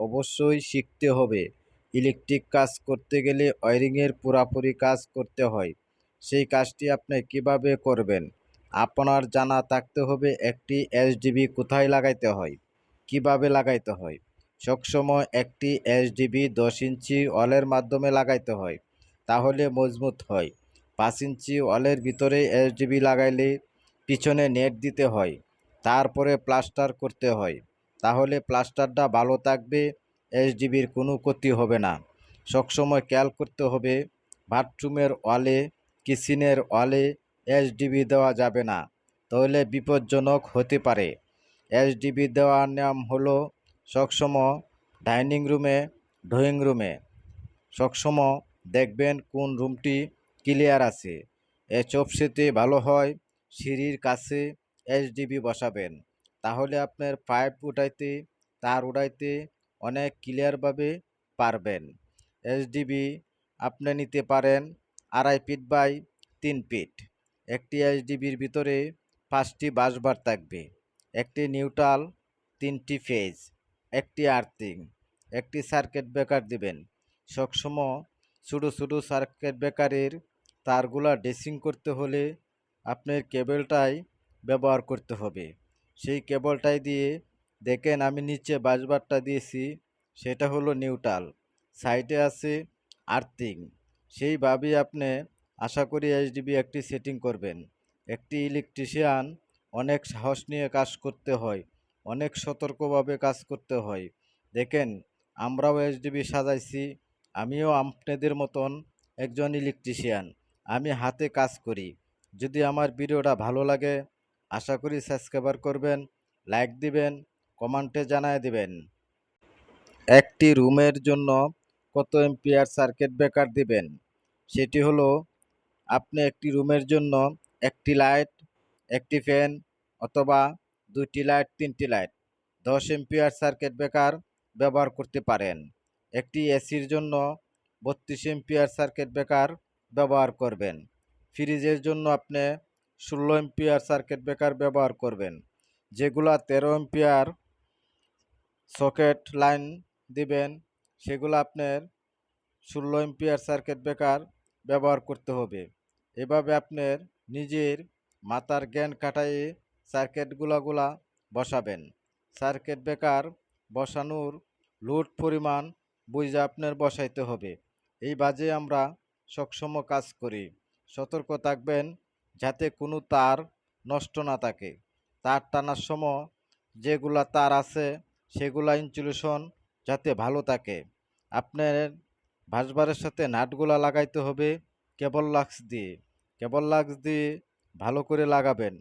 অবশ্যই শিখতে হবে। ইলেকট্রিক কাজ করতে গেলে ওয়্যারিংয়ের পুরাপুরি কাজ করতে হয়। সেই কাজটি আপনি কীভাবে করবেন? আপনার জানা থাকতে হবে একটি এসডিবি কোথায় লাগাইতে হয়, কীভাবে লাগাইতে হয়। সবসময় একটি এসডিবি দশ ইঞ্চি ওয়ালের মাধ্যমে লাগাইতে হয়, তাহলে মজবুত হয়। পাঁচ ইঞ্চি ওয়ালের ভিতরে এসডিবি লাগাইলে পিছনে নেট দিতে হয়, তারপরে প্লাস্টার করতে হয়। তাহলে প্লাস্টারটা ভালো থাকবে, এসডিবির কোনো ক্ষতি হবে না। সবসময় খেয়াল করতে হবে, বাথরুমের ওয়ালে, কিচেনের ওয়ালে এসডিবি দেওয়া যাবে না, তাহলে বিপজ্জনক হতে পারে। এসডিবি দেওয়ার নাম হলো সবসময় ডাইনিং রুমে, ড্রয়িং রুমে। সবসময় দেখবেন কোন রুমটি ক্লিয়ার আছে। এ সবচেয়ে ভালো হয়, সিঁড়ির কাছে এসডিবি বসাবেন। তাহলে আপনার পাইপ উঠাইতে, তার উঠাইতে অনেক ক্লিয়ারভাবে পারবেন। এসডিবি আপনি নিতে পারেন আড়াই ফিট বাই তিন ফিট একটি এসডিবির ভিতরে পাঁচটি বাসবার থাকবে। একটি নিউট্রাল তিনটি ফেজ একটি আর্থিং একটি সার্কিট ব্রেকার দিবেন। সবসময় ছোটো ছোটো সার্কিট ব্রেকারের তারগুলা ড্রেসিং করতে হলে আপনার কেবেলটাই ব্যবহার করতে হবে। সেই কেবলটাই দিয়ে দেখেন আমি নিচে বাসবারটা দিয়েছি, সেটা হলো নিউট্রাল সাইটে আছে আর্থিং। সেইভাবেই আপনি, আশা করি এইচডিবি একটি সেটিং করবেন। একটি ইলেকট্রিশিয়ান অনেক সাহস নিয়ে কাজ করতে হয়, অনেক সতর্কভাবে কাজ করতে হয়। দেখেন, আমরাও এইচডিবি সাজাইছি, আমিও আপনাদের মতন একজন ইলেকট্রিশিয়ান, আমি হাতে কাজ করি। যদি আমার ভিডিওটা ভালো লাগে আশা করি সাবস্ক্রাইবার করবেন, লাইক দিবেন, কমেন্টে জানায় দিবেন। একটি রুমের জন্য কত এম্পিয়ার সার্কিট ব্রেকার দিবেন? সেটি হলো, আপনি একটি রুমের জন্য একটি লাইট, একটি ফ্যান অথবা দুইটি লাইট, তিনটি লাইট, দশ এম্পিয়ার সার্কিট ব্রেকার ব্যবহার করতে পারেন। একটি এসির জন্য বত্রিশ এম্পিয়ার সার্কিট ব্রেকার ব্যবহার করবেন। ফ্রিজের জন্য আপনি ষোলো এম্পিয়ার সার্কিট ব্রেকার ব্যবহার করবেন, যেগুলা তেরো এম্পিয়ার সকেট লাইন দিবেন, সেগুলো আপনার ষোলো এম্পিয়ার সার্কিট ব্রেকার ব্যবহার করতে হবে। এভাবে আপনার নিজের মাথার জ্ঞান কাটায়ে সার্কিটগুলাগুলা বসাবেন। সার্কিট ব্রেকার বসানোর লোড পরিমাণ বুঝে আপনার বসাইতে হবে। এই বাজে আমরা সবসময় কাজ করি। সতর্ক থাকবেন যাতে কোনো তার নষ্ট না থাকে। তার টানার সময় যেগুলা তার আছে, সেগুলা ইনসুলেশন যাতে ভালো থাকে। আপনার ভাসবারের সাথে নাটগুলা লাগাইতে হবে কেবল লাক্স দিয়ে। কেবল লাক্স দিয়ে ভালো করে লাগাবেন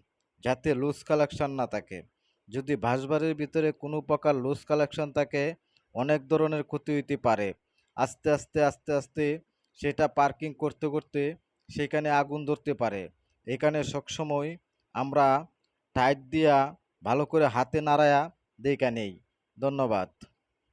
যাতে লুজ কালেকশন না থাকে। যদি ভাসবারের ভিতরে কোনো প্রকার লুজ কালেকশন থাকে, অনেক ধরনের ক্ষতি হইতে পারে। আস্তে আস্তে আস্তে আস্তে সেটা পার্কিং করতে করতে সেখানে আগুন ধরতে পারে। এখানে সবসময় আমরা টাইট দিয়া ভালো করে হাতে নাড়ায়া দেখা নেই। ধন্যবাদ।